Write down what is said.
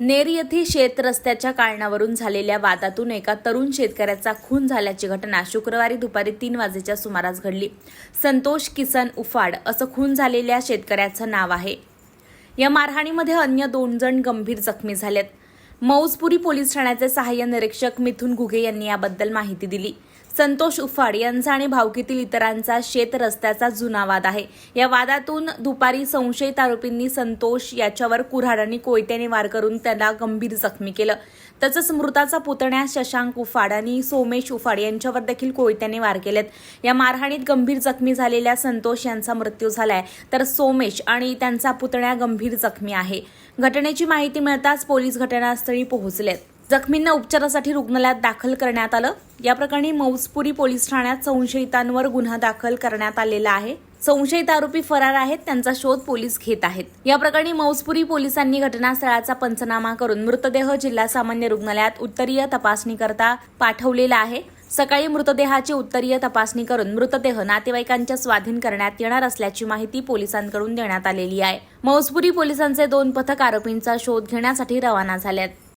नेर येथे शेत रस्त्याच्या कारणावरून झालेल्या वादातून एका तरुण शेतकऱ्याचा खून झाल्याची घटना शुक्रवारी दुपारी तीन वाजेच्या सुमारास घडली. संतोष किसन उफाड असं खून झालेल्या शेतकऱ्याचं नाव आहे. या मारहाणीमध्ये अन्य दोन जण गंभीर जखमी झालेत. मौजपुरी पोलीस ठाण्याचे सहाय्य निरीक्षक मिथुन घुगे यांनी याबद्दल माहिती दिली. संतोष उफाड यांचा आणि भावकीतील इतरांचा शेत रस्त्याचा जुना वाद आहे. या वादातून दुपारी संशयित आरोपींनी संतोष याच्यावर कुऱ्हाड आणि कोयत्याने वार करून त्याला गंभीर जखमी केलं. तसंच मृताचा पुतण्या शशांक उफाड आणि सोमेश उफाड यांच्यावर देखील कोयत्याने वार केलेत. या मारहाणीत गंभीर जखमी झालेल्या संतोष यांचा मृत्यू झालाय. तर सोमेश आणि त्यांचा पुतण्या गंभीर जखमी आहे. घटनेची माहिती मिळताच पोलीस घटनास्थळी पोहोचलेत. जखमींना उपचारासाठी रुग्णालयात दाखल करण्यात आलं. या प्रकरणी मौजपुरी पोलीस ठाण्यात संशयितांवर गुन्हा दाखल करण्यात आलेला आहे. संशयित आरोपी फरार आहेत त्यांचा शोध पोलीस घेत आहेत. या प्रकरणी मौजपुरी पोलिसांनी घटनास्थळाचा पंचनामा करून मृतदेह जिल्हा सामान्य रुग्णालयात उत्तरीय तपासणीकरता पाठवलेला आहे. सकाळी मृतदेहाची उत्तरीय तपासणी करून मृतदेह नातेवाईकांच्या स्वाधीन करण्यात येणार असल्याची माहिती पोलिसांकडून देण्यात आलेली आहे. मौजपुरी पोलिसांचे दोन पथक आरोपींचा शोध घेण्यासाठी रवाना झाले आहेत